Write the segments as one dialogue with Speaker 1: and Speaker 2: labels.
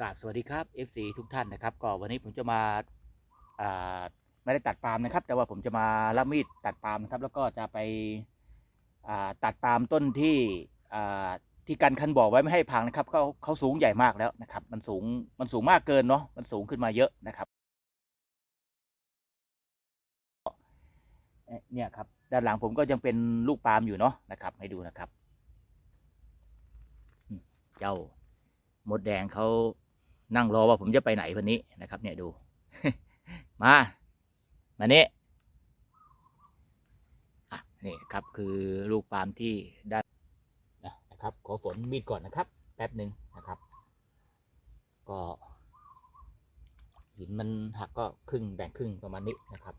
Speaker 1: กราบสวัสดีครับ FC ทุกท่านนะครับก็วันนี้ผมจะมาไม่ได้ตัดปาล์มนะครับ แต่ว่าผมจะมารับมีดตัดปาล์มนะครับ แล้วก็จะไปตัดปาล์มต้นที่ที่กันคันบอกไว้ไม่ให้พังนะครับเขาเขาสูงใหญ่มากแล้วนะครับ มันสูงมันสูงมากเกินเนาะมันสูงขึ้นมาเยอะนะครับเนี่ยครับด้านหลังผมก็ยังเป็นลูกปาล์มอยู่เนาะนะครับ ให้ดูนะครับ เจ้ามดแดงเขา นั่งรอว่าผมจะไปไหนวันนี้นะครับเนี่ยดู มามานี่อะนี่ครับคือลูกปาล์มที่ได้นะนะครับ ขอฝนมีดก่อนนะครับ แป๊บหนึ่งนะครับ ก็หินมันหักก็ครึ่งแบ่งครึ่งประมาณนี้นะครับ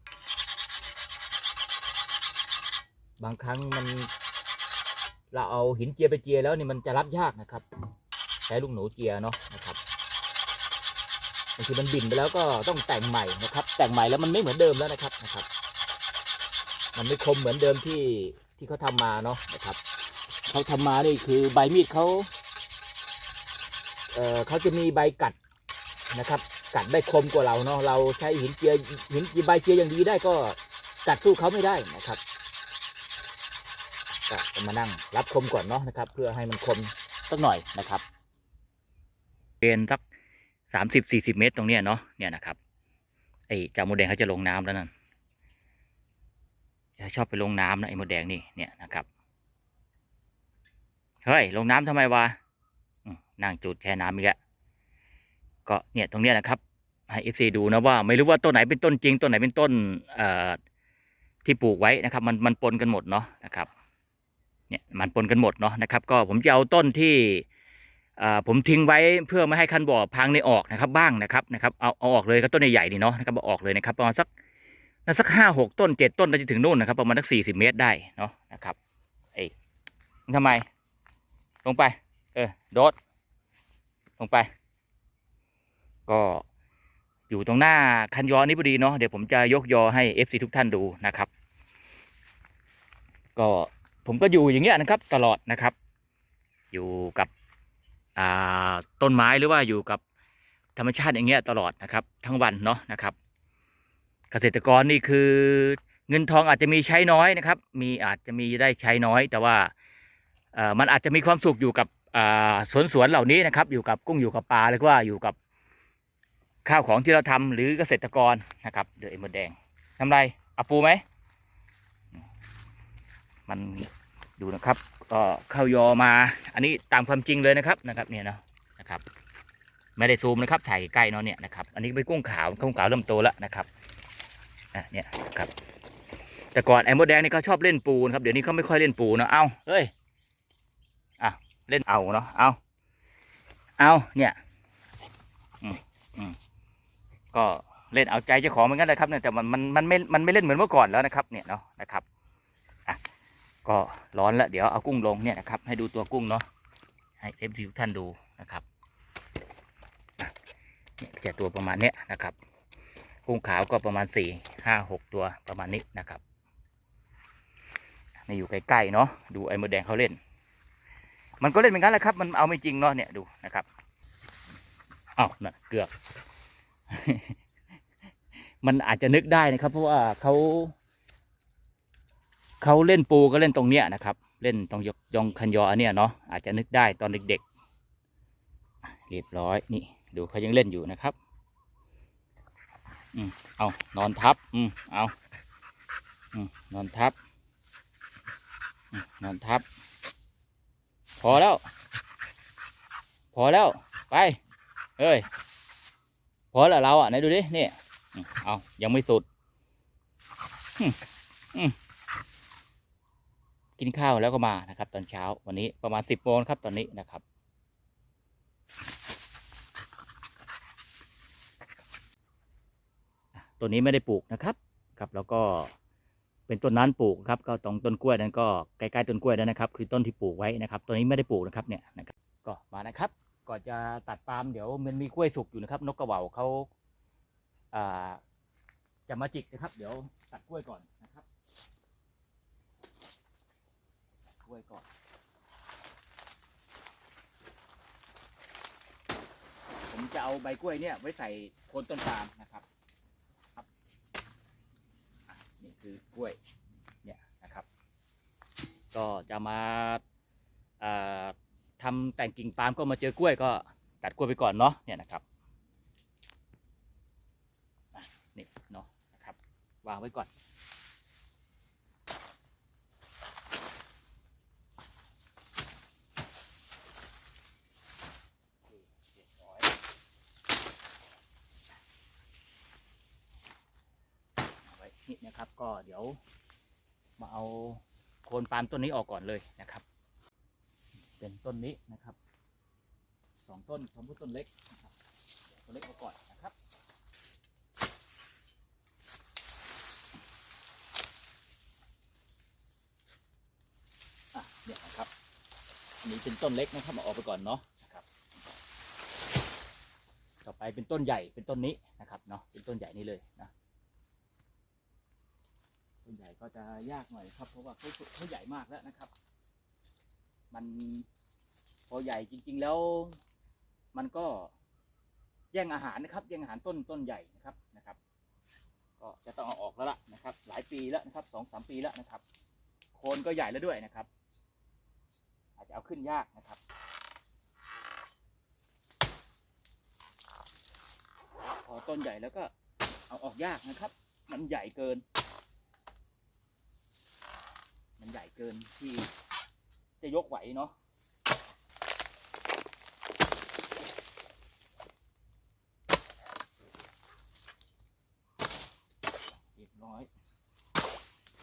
Speaker 1: บางครั้งมันเราเอาหินเจียไปเจียแล้วนี่มันจะรับยากนะครับใช้ลูกหนูเจียเนาะนะครับ บางทีมันบิ่นไปแล้วก็ต้องแต่งใหม่นะครับ แต่งใหม่แล้วมันไม่เหมือนเดิมแล้วนะครับนะครับ มันไม่คมเหมือนเดิมที่ที่เขาทำมาเนาะนะครับเขาทำมานี่คือใบมีดเขาเอ่อเขาจะมีใบกัดนะครับ กัดได้คมกว่าเราเนาะเราใช้หินเจียหินใบเจียอย่างดีได้ก็กัดสู้เขาไม่ได้นะครับก็จะมานั่งรับคมก่อนเนาะนะครับ เพื่อให้มันคมสักหน่อยนะครับเป็นสัก สามสิบสี่สิบเมตรตรงเนี้ยเนาะเนี่ยนะครับไอ้จ้ามดแดงเขาจะลงน้ำแล้วนั่นชอบไปลงน้ำนะไอ้มดแดงนี่เนี่ยนะครับเฮ้ยลงน้ำทำไมวะนั่งจุดแช่น้ำอีกแล้วก็เนี่ยตรงเนี้ยนะครับให้เอฟซีดูนะว่าไม่รู้ว่าต้นไหนเป็นต้นจริงต้นไหนเป็นต้นเอ่อที่ปลูกไว้นะครับ มันมันปนกันหมดเนาะนะครับเนี่ยมันปนกันหมดเนาะนะครับ ก็ผมจะเอาต้นที่ ผมทิ้งไว้เพื่อไม่ให้คันบ่อพังในออกนะครับบ้างนะครับนะครับเอาเอาออกเลยก็ต้นใหญ่ๆนี่เนาะนะครับเอาออกเลยนะครับประมาณสักน่าสักห้าหกต้นเจ็ดต้นเราจะถึงนู่นนะครับ ประมาณสักสี่สิบเมตรได้เนาะนะครับเอ้ยทำไม ลงไป เออโดดลงไป ก็อยู่ตรงหน้าคันยอนี้พอดีเนาะเดี๋ยวผมจะยกยอให้เอฟซีทุกท่านดูนะครับ ก็ผมก็อยู่อย่างเงี้ยนะครับ ตลอดนะครับ อยู่กับ ต้นไม้หรือว่าอยู่กับธรรมชาติอย่างเงี้ยตลอดนะครับ ทั้งวันเนาะนะครับ เกษตรกรนี่คือเงินทองอาจจะมีใช้น้อยนะครับ มีอาจจะมีได้ใช้น้อย แต่ว่ามันอาจจะมีความสุขอยู่กับสวนสวนเหล่านี้นะครับ อยู่กับกุ้งอยู่กับปลาหรือว่าอยู่กับข้าวของที่เราทำหรือเกษตรกรนะครับเดือดมดแดงทำไรอาปูไหมมัน ดูนะครับก็เข้ายอมา อันนี้ตามความจริงเลยนะครับนะครับเนี่ยเนาะนะครับไม่ได้ซูมนะครับถ่ายใกล้เนาะเนี่ยนะครับอันนี้เป็นกุ้งขาวกุ้งขาวเริ่มโตแล้วนะครับอะเนี่ยครับ แต่ก่อนไอ้มดแดงนี่เขาชอบเล่นปูนะครับเดี๋ยวนี้เขาไม่ค่อยเล่นปูเนาะเอาเฮ้ยอะเล่นเอาเนาะเอาเอาเนี่ยอืมอืมก็เล่นเอาใจเจ้าของเหมือนกันเลยครับเนี่ยแต่มันมันมันไม่มันไม่เล่นเหมือนเมื่อก่อนแล้วนะครับเนี่ยเนาะนะครับ ก็ร้อนแล้วเดี๋ยวเอากุ้งลงเนี่ยนะครับ ให้ดูตัวกุ้งเนาะให้เอฟซีทุกท่านดูนะครับเนี่ยจะตัวประมาณเนี้ยนะครับ กุ้งขาวก็ประมาณสี่ห้าหกตัวประมาณนี้นะครับนี่อยู่ใกล้ๆเนาะดูไอ้มดแดงเขาเล่น มันก็เล่นเหมือนกันแหละครับ มันเอาไม่จริงเนาะเนี่ยดูนะครับอ้าวน่ะเกือบมันอาจจะนึกได้นะครับ เพราะว่าเขา เขาเล่นปูก็เล่นตรงเนี้ยนะครับ เล่นตรงยกยองคันยออันเนี้ยเนาะอาจจะนึกได้ตอนเด็กๆเรียบร้อยนี่ดูเขายังเล่นอยู่นะครับอืมเอานอนทับอืมเอาอืมนอนทับอนอนทับ พอแล้ว พอแล้วไปเอ้ยพอแล้วเราอะไหนดูดินี่เอายังไม่สุดอืมอืม กินข้าวแล้วก็มานะครับ ตอนเช้าวันนี้ประมาณสิบโมงครับตอนนี้นะครับต้นนี้ไม่ได้ปลูกนะครับครับแล้วก็เป็นต้นนั้นปลูกครับก็ตรงต้นกล้วยนั้นก็ใกล้ๆต้นกล้วยนั้นนะครับ คือต้นที่ปลูกไว้นะครับต้นนี้ไม่ได้ปลูกนะครับเนี่ยนะครับก็มานะครับก่อนจะตัดปาล์มเดี๋ยวมันมีกล้วยสุกอยู่นะครับ นกกระเหว่าเขาอ่าจะมาจิกนะครับ เดี๋ยวตัดกล้วยก่อน วยก่อน ผมจะเอาใบกล้วยเนี่ย ไว้ใส่โคนต้นปาล์มนะครับครับนี่คือกล้วยเนี่ยนะครับ ก็จะมาเอ่อทำแต่งกิ่งปาล์มก็มาเจอกล้วยก็ตัดกล้วยไปก่อนเนาะเนี่ยนะครับนี่เนาะนะครับ วางไว้ก่อน เรียบร้อยเอาไว้นี่นะครับ ก็เดี๋ยวมาเอาโคนปาล์มต้นนี้ออกก่อนเลยนะครับ เป็นต้นนี้นะครับสองต้นผมพูดต้นเล็กนะครับต้นเล็กเอาก่อนนะครับเนี่ยนะครับอันนี้เป็นต้นเล็กนะครับมาออกไปก่อนเนาะนะครับ ต่อไปเป็นต้นใหญ่เป็นต้นนี้นะครับเนาะเป็นต้นใหญ่นี่เลยนะ ต้นใหญ่ก็จะยากหน่อยครับ เพราะว่าเขาเขาใหญ่มากแล้วนะครับ มันพอใหญ่จริง ๆ แล้ว มันก็แย่งอาหารนะครับ แย่งอาหารต้นต้นใหญ่นะครับนะครับ ก็จะต้องเอาออกแล้วล่ะนะครับ หลายปีแล้วนะครับสองสามปีแล้วนะครับ โคนก็ใหญ่แล้วด้วยนะครับ อาจจะเอาขึ้นยากนะครับพอต้นใหญ่แล้วก็เอาออกยากนะครับ มันใหญ่เกิน มันใหญ่ เกินที่จะยกไหวเนาะเรียบร้อย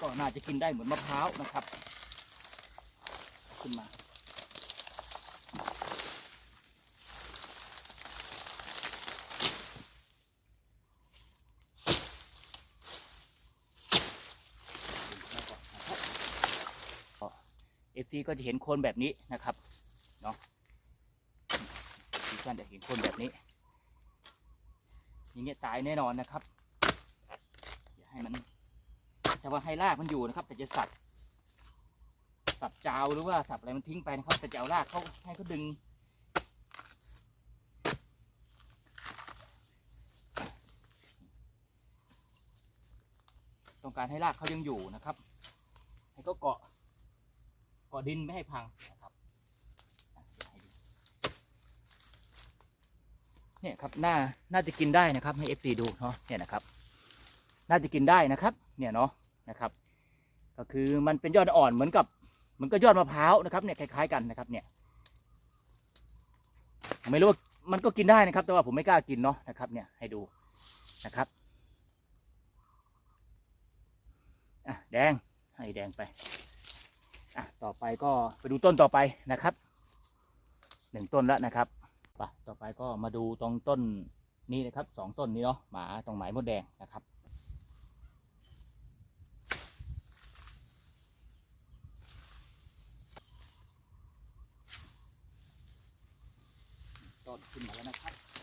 Speaker 1: ก็น่าจะกินได้เหมือนมะพร้าวนะครับ ขึ้นมา ฟซีก็จะเห็นโคนแบบนี้นะครับเนาะทุกท่านจะเห็นโคนแบบนี้อย่างเงี้ยตายแน่นอนนะครับอย่าให้มันแต่ว่าให้รากมันอยู่นะครับ แต่จะสับสับจาวหรือว่าสับอะไรมันทิ้งไปนะครับแต่จะเอารากเขาให้เขาดึงต้องการให้รากเขายังอยู่นะครับ ให้เขาเกาะ กาะดินไม่ให้พังนะครับเดี๋ยวให้ดูเนี่ยครับน่าน่าจะกินได้นะครับ ให้เอฟซีดูเนาะเนี่ยนะครับ น่าจะกินได้นะครับ เนี่ยเนาะนะครับ ก็คือมันเป็นยอดอ่อนเหมือนกับเหมือนกับยอดมะพร้าวนะครับเนี่ยคล้ายๆกันนะครับเนี่ยไม่รู้ว่ามันก็กินได้นะครับ แต่ว่าผมไม่กล้ากินเนาะนะครับ เนี่ยให้ดูนะครับอะแดงให้แดงไป อะต่อไปก็ไปดูต้นต่อไปนะครับหนึ่งต้นแล้วนะครับไปต่อไปก็มาดูตรงต้นนี้นะครับสองต้นนี้เนาะหมาตรงหมายมดแดงนะครับต้นขึ้นมาแล้วนะครับ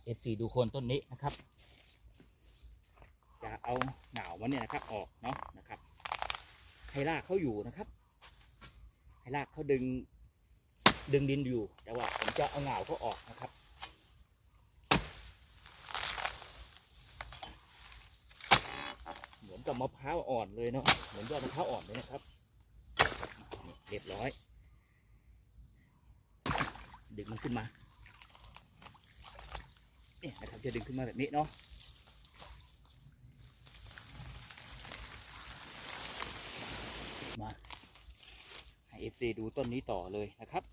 Speaker 1: มา F4 ดูโคนต้นนี้นะครับ จะเอาหงามันเนี่ยนะครับออกเนาะนะครับ ให้รากเขาอยู่นะครับ ให้รากเขาดึงดึงดินอยู่ แต่ว่าผมจะเอาหงาเขาออกนะครับเหมือนกับมะพร้าวอ่อนเลยเนาะเหมือนยอดมะพร้าวอ่อนเลยนะครับเรียบร้อย ดึงมันขึ้นมา นี่ยนะครับจะดึงขึ้นมาแบบนี้เนาะมาให้ FC ดูต้นนี้ต่อเลยนะครับ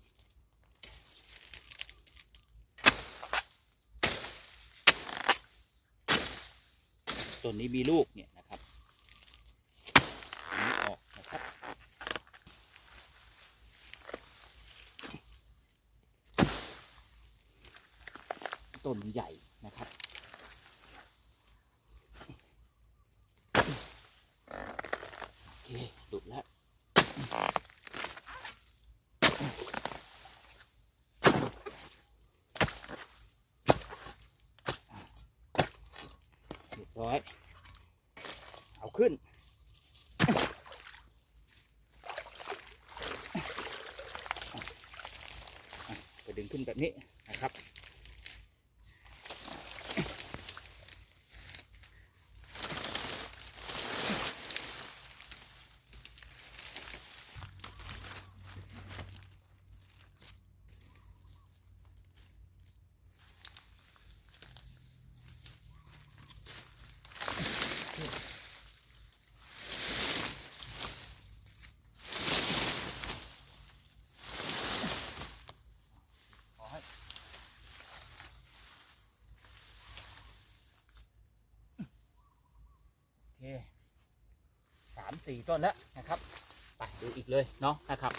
Speaker 1: ต้นนี้มีลูกเนี่ย ต้นใหญ่นะครับ โอเคหลุดแล้วเรียบร้อย เอาขึ้นไปดึงขึ้นแบบนี้ 4 ต้นแล้วนะครับ ไปดูอีกเลยเนาะนะครับ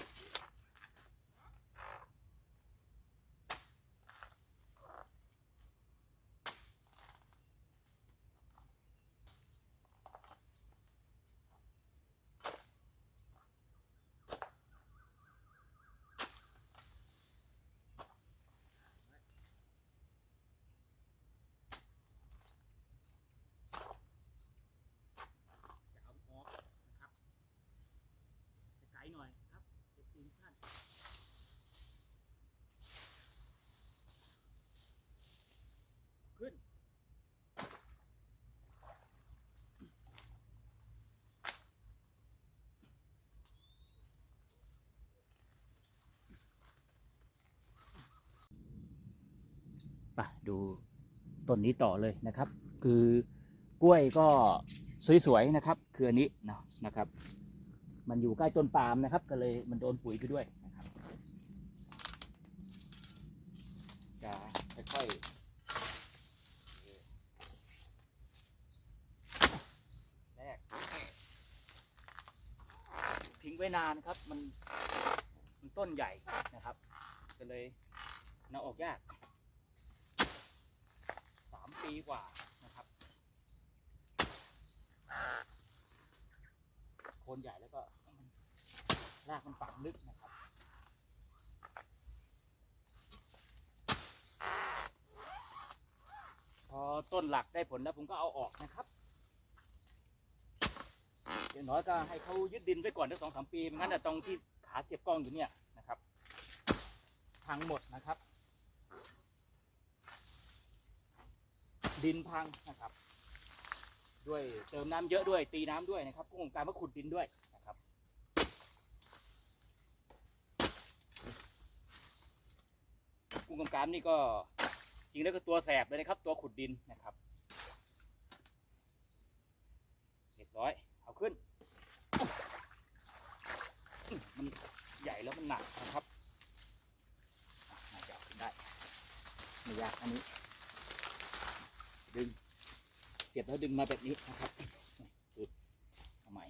Speaker 1: ปดูต้นนี้ต่อเลยนะครับ คือกล้วยก็สวยๆนะครับ คืออันนี้เนาะนะครับ มันอยู่ใกล้ต้นปาล์มนะครับ ก็เลยมันโดนปุ๋ยไปด้วยนะครับจะค่อยๆแรกทิ้งไว้นานครับมันมันต้นใหญ่นะครับ ก็เลยเอาออกยาก ปีกว่านะครับ โคนใหญ่แล้วก็รากมันฝังลึกนะครับพอต้นหลักได้ผลแล้วผมก็เอาออกนะครับอย่างน้อยก็ให้เขายึดดินไปก่อนได้สองสามปีไม่งั้นน่ตรงที่ขาเสียบกล้องอยู่เนี่ยนะครับพังหมดนะครับ ดินพังนะครับ ด้วยเติมน้ำเยอะด้วยตีน้ำด้วยนะครับโครงการมาขุดดินด้วยนะครับกุ้งกำกามนี่ก็จริงแล้วก็ตัวแสบเลยนะครับ ตัวขุดดินนะครับเรียบร้อยเอาขึ้น มันใหญ่แล้วมันหนักนะครับน่าจะเอาขึ้นได้ไม่ยากอันนี้ ดึง เสียบแล้วดึงมาแบบนี้นะครับปึ๊บเอาใหม่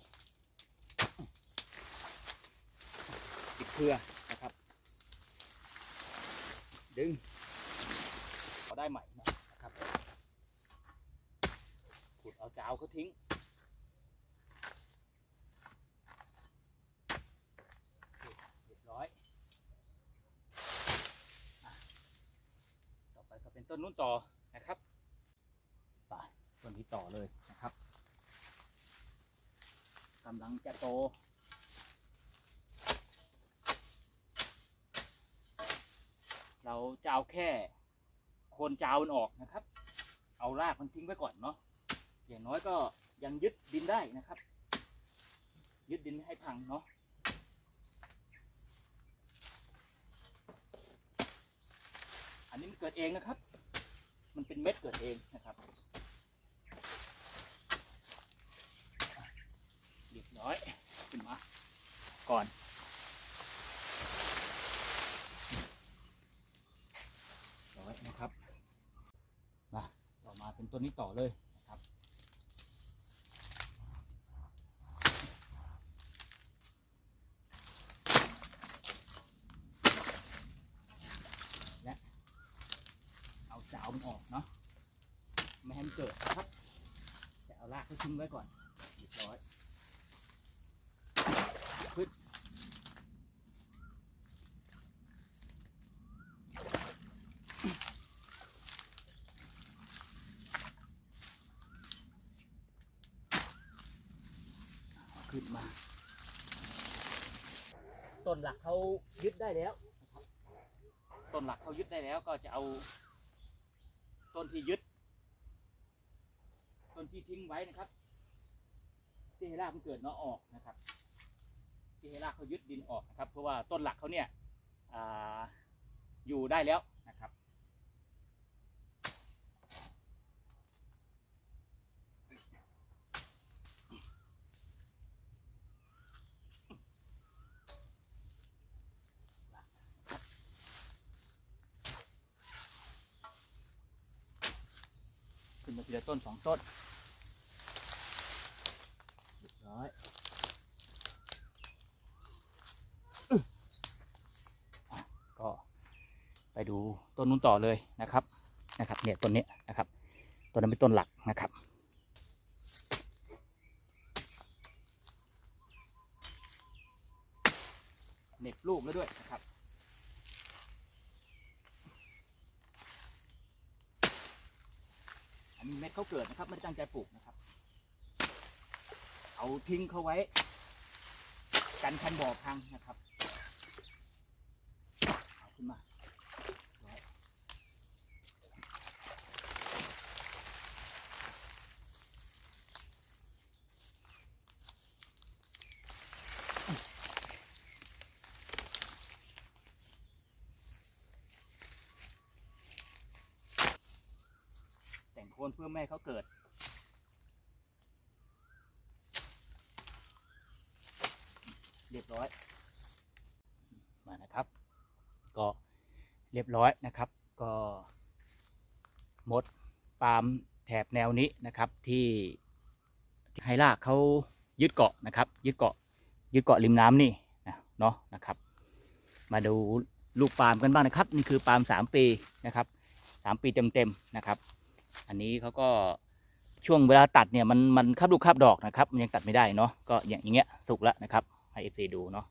Speaker 1: ปิดเครือนะครับ ดึงเอาได้ใหม่นะครับขุดเอาจาวเขาทิ้งเรียบร้อยต่อไปก็เป็นต้นนู้นต่อนะครับ ไปต้นนี้ต่อเลยนะครับกำลังจะโต เราจะเอาแค่โคนจาวมันออกนะครับ เอารากมันทิ้งไว้ก่อนเนาะอย่างน้อยก็ยังยึดดินได้นะครับ ยึดดินไม่ให้พังเนาะอันนี้มันเกิดเองนะครับ มันเป็นเม็ดเกิดเองนะครับ เรียบร้อยขึ้นมาก่อน ร้อยนะครับมาต่อมาเป็นต้นนี้ต่อเลยนะครับและเอาจามันออกเนาะไม่ให้มันเกิดนะครับแต่เอารากเขาทิ้งไว้ก่อนเรียบร้อย ขึ้น ขึ้นมา ต้น หลักเขายึดได้แล้วนะครับต้นหลักเขายึดได้แล้วก็จะเอา ต้นที่ยึด ต้นที่ทิ้งไว้นะครับ ที่ให้รากมันเกิดเนาะออกนะครับ ที่ให้รากเขายึดดินออกนะครับ เพราะว่าต้นหลักเขาเนี่ยออยู่ได้แล้วนะครับ ขึ้นมาทีละ ต้นสองต้นเรียบร้อยอก็ไปดูต้นนู้นต่อเลยนะครับนะครับเนี่ยต้นนี้นะครับต้นนั้นเป็นต้นหลักนะครับเน็บลูกแล้วด้วยนะครับ อันนี้ เม็ดเขาเกิดนะครับ ไม่ได้ตั้งใจปลูกนะครับ เอาทิ้งเขาไว้ กันคันบ่อพังนะครับ เอาขึ้นมาไว้แต่งโคนเพื่อ ไม่ให้เขาเกิด เรียบร้อย มานะครับ ก็เรียบร้อยนะครับ ก็หมดปาล์มแถบแนวนี้นะครับที่ไฮรากเขายึดเกาะนะครับ ยึดเกาะยึดเกาะริมน้ำนี่นะเนาะนะครับ มาดูลูกปาล์มกันบ้างนะครับ นี่คือปาล์มสามปีนะครับสามปีเต็มๆนะครับ อันนี้เขาก็ช่วงเวลาตัดเนี่ยมันมันคับลูกคับดอกนะครับ มันยังตัดไม่ได้เนาะก็อย่างเงี้ยสุกแล้วนะครับให้เอฟซีดูเนาะ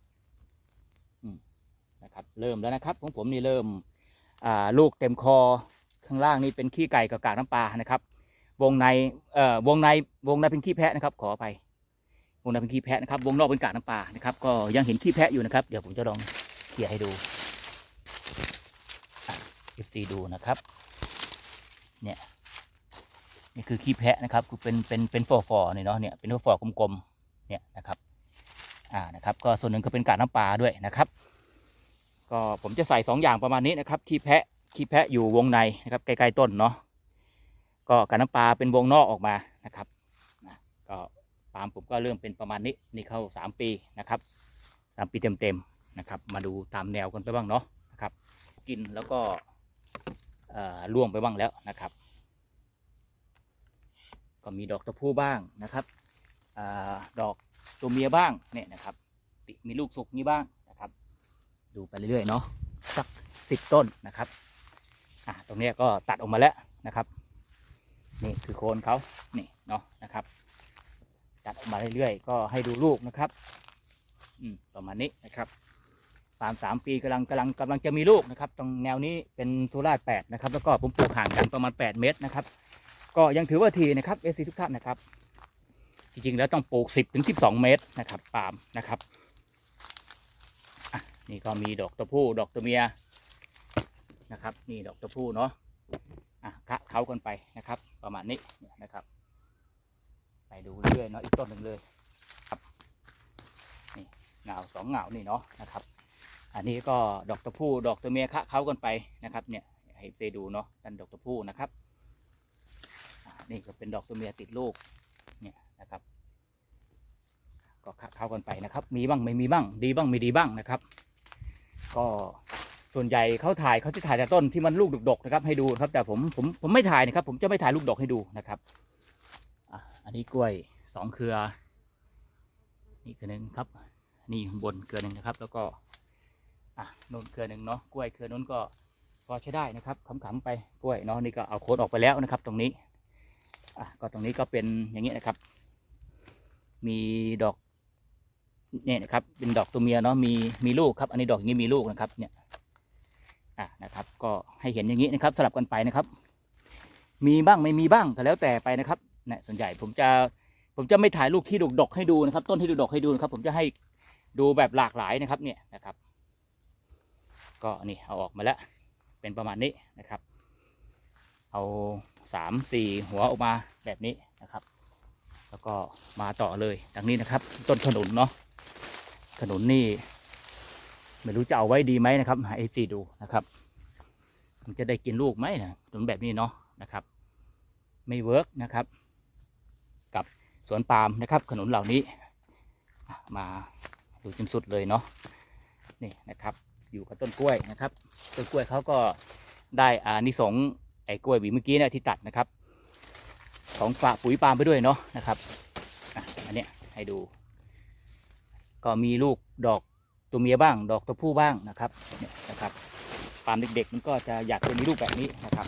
Speaker 1: นะครับเริ่มแล้วนะครับของผมนี่เริ่มอ่าลูกเต็มคอข้างล่างนี่เป็นขี้ไก่กับกากน้ำปลานะครับ วงในเอ่อวงในวงในเป็นขี้แพะนะครับ ขออภัยวงในเป็นขี้แพะนะครับ วงนอกเป็นกากน้ำปลานะครับ ก็ยังเห็นขี้แพะอยู่นะครับ เดี๋ยวผมจะลองเขี่ยให้ดูเอฟซีดูนะครับ เนี่ย นี่คือขี้แพะนะครับคือเป็นเป็นเป็นฟอฟอเนี่ยเนาะเนี่ยเป็นฟอฟอกลมๆเนี่ยนะครับอ่านะครับก็ส่วนหนึ่งก็เป็นกากน้ำปลาด้วยนะครับ ก็ผมจะใส่สองอย่างประมาณนี้นะครับขี้แพะขี้แพะอยู่วงในนะครับใกล้ๆต้นเนาะก็กากน้ำปลาเป็นวงนอกออกมานะครับนะก็ปาล์มผมก็เริ่มเป็นประมาณนี้นี่เข้าสามปีนะครับสามปีเต็มๆนะครับมาดูตามแนวกันไปบ้างเนาะนะครับกินแล้วก็อ่อร่วงไปบ้างแล้วนะครับ ก็มีดอกตะพูบ้างนะครับอดอกตัวเมียบ้างเนี่ยนะครับ มีลูกสุกนี้บ้างนะครับ ดูไปเรื่อยๆเนาะสักสิบต้นนะครับอะตรงนี้ก็ตัดออกมาแล้วนะครับ นี่คือโคนเขานี่เนาะนะครับ ตัดออกมาเรื่อยๆ ก็ให้ดูลูกนะครับอืมประมาณนี้นะครับปาล์มสามปีกำลังกำลังกำลังจะมีลูกนะครับ ตรงแนวนี้เป็นสุราษฎร์แปดนะครับ แล้วก็ผมปลูกห่างกันประมาณแปดเมตรนะครับ ก็ยังถือว่าทีนะครับเอซีทุกท่านนะครับ จริง ๆ แล้วต้องปลูก 10ถึง12 เมตรนะครับปาล์มนะครับนี่ก็มีดอกตะพู้ดอกตัวเมียนะครับ นี่ดอกตะพู้เนาะอะคะเขากันไปนะครับ ประมาณนี้นะครับ ไปดูเรื่อยๆเนาะอีกต้นหนึ่งเลยครับนี่เงาสองเงานี่เนาะนะครับ อันนี้ก็ดอกตะพู้ดอกตัวเมียคะเขากันไปนะครับ เนี่ยให้ไปดูเนาะดันดอกตะพู้นะครับ นี่ก็เป็นดอกตัวเมียติดลูกเนี่ยนะครับ ก็เข้ากันไปนะครับ มีบ้างไม่มีบ้าง ดีบ้างไม่ดีบ้างนะครับ ก็ส่วนใหญ่เขาถ่ายเขาจะถ่ายแต่ต้นที่มันลูกดกๆนะครับ ให้ดูครับ แต่ผมผมผมไม่ถ่ายนะครับ ผมจะไม่ถ่ายลูกดกให้ดูนะครับอะอันนี้กล้วยสองเครือ นี่เครือหนึ่งครับ นี่ข้างบนเครือหนึ่งนะครับ แล้วก็อะนนเครือหนึ่งเนาะกล้วยเครือน้นก็พอใช้ได้นะครับขำๆไปกล้วยเนาะนี่ก็เอาโคนออกไปแล้วนะครับ ตรงนี้ อะก็ตรงนี้ก็เป็นอย่างนี้นะครับ มีดอกเนี่ยนะครับ เป็นดอกตัวเมียเนาะมีมีลูกครับ อันนี้ดอกอย่างนี้มีลูกนะครับ เนี่ยอะนะครับ ก็ให้เห็นอย่างนี้นะครับสลับกันไปนะครับ มีบ้างไม่มีบ้างก็แล้วแต่ไปนะครับเนี่ยส่วนใหญ่ผมจะผมจะไม่ถ่ายลูกที่ดกๆให้ดูนะครับ ต้นที่ดกให้ดูนะครับ ผมจะให้ดูแบบหลากหลายนะครับเนี่ยนะครับ ก็นี่เอาออกมาแล้วเป็นประมาณนี้นะครับ เอา สามสี่หัวออกมาแบบนี้นะครับ แล้วก็มาต่อเลยดังนี้นะครับ ต้นขนุนเนาะขนุนนี่ไม่รู้จะเอาไว้ดีไหมนะครับให้เอซีดูนะครับ มันจะได้กินลูกไหมนะขนุนแบบนี้เนาะนะครับ ไม่เวิร์กนะครับ กับสวนปาล์มนะครับ ขนุนเหล่านี้ มาดูจนสุดเลยเนาะนี่นะครับ อยู่กับต้นกล้วยนะครับ ต้นกล้วยเขาก็ได้อานิสงส์ ไอ้กล้วยหวีเมื่อกี้เนี่ยที่ตัดนะครับ ของฝากปุ๋ยปาล์มไปด้วยเนาะนะครับอะอันเนี้ยให้ดู ก็มีลูกดอกตัวเมียบ้าง ดอกตัวผู้บ้างนะครับเนี่ยนะครับปาล์มเด็กๆมันก็จะอยากจะมีลูกแบบนี้นะครับ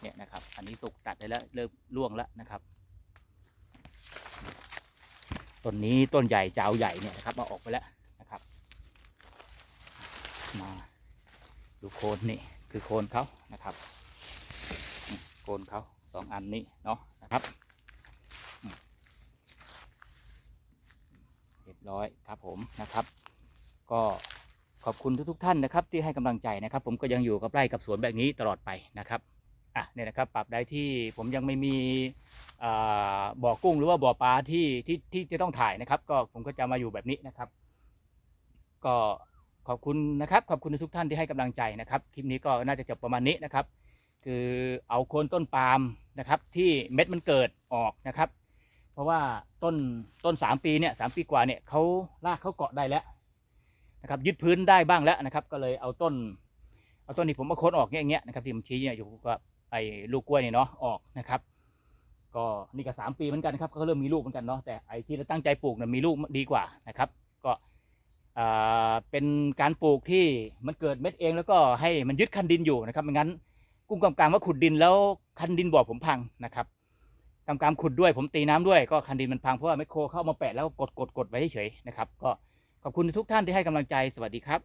Speaker 1: เนี่ยนะครับ อันนี้สุกตัดได้แล้วเริ่มร่วงแล้วนะครับต้นนี้ต้นใหญ่เจ้าใหญ่เนี่ยนะครับมาออกไปแล้วนะครับ มาดูโคนนี่ คือโคนเขานะครับ โคนเขาสองอันนี้เนาะนะครับเรียบร้อยครับผมนะครับ ก็ขอบคุณทุกๆท่านนะครับ ที่ให้กำลังใจนะครับ ผมก็ยังอยู่กับไร่กับสวนแบบนี้ตลอดไปนะครับอะเนี่ยนะครับปรับได้ที่ผมยังไม่มีบ่อกุ้งหรือว่าบ่อปลาที่ที่ที่จะต้องถ่ายนะครับ ก็ผมก็จะมาอยู่แบบนี้นะครับ ก็ ขอบคุณนะครับขอบคุณทุกท่านที่ให้กำลังใจนะครับคลิปนี้ก็น่าจะจบประมาณนี้นะครับ คือเอาโคนต้นปาล์มนะครับ ที่เม็ดมันเกิดออกนะครับ เพราะว่าต้นต้นสามปีเนี่ยสามปีกว่าเนี่ยเขารากเขาเกาะได้แล้วนะครับยึดพื้นได้บ้างแล้วนะครับ ก็เลยเอาต้น เอาต้นที่ผมมาโคนออกเนี่ยอย่างเงี้ยนะครับที่ผมชี้เนี่ยอยู่กับไอ้ลูกกล้วยเนี่ยเนาะออกนะครับ ก็นี่ก็สามปีเหมือนกันครับเขาเริ่มมีลูกเหมือนกันเนาะแต่ไอ้ที่เราตั้งใจปลูกเนี่ยมีลูกดีกว่านะครับ ก็ เป็นการปลูกที่มันเกิดเม็ดเองแล้วก็ให้มันยึดคันดินอยู่นะครับไม่งั้นกุ้งกำกามว่าขุดดินแล้วคันดินบ่อผมพังนะครับกำกามขุดด้วยผมตีน้ำด้วยก็คันดินมันพังเพราะว่าแมคโครเข้ามาแปะแล้วกดกดกดไว้เฉยๆนะครับก็ขอบคุณทุกท่านที่ให้กำลังใจสวัสดีครับ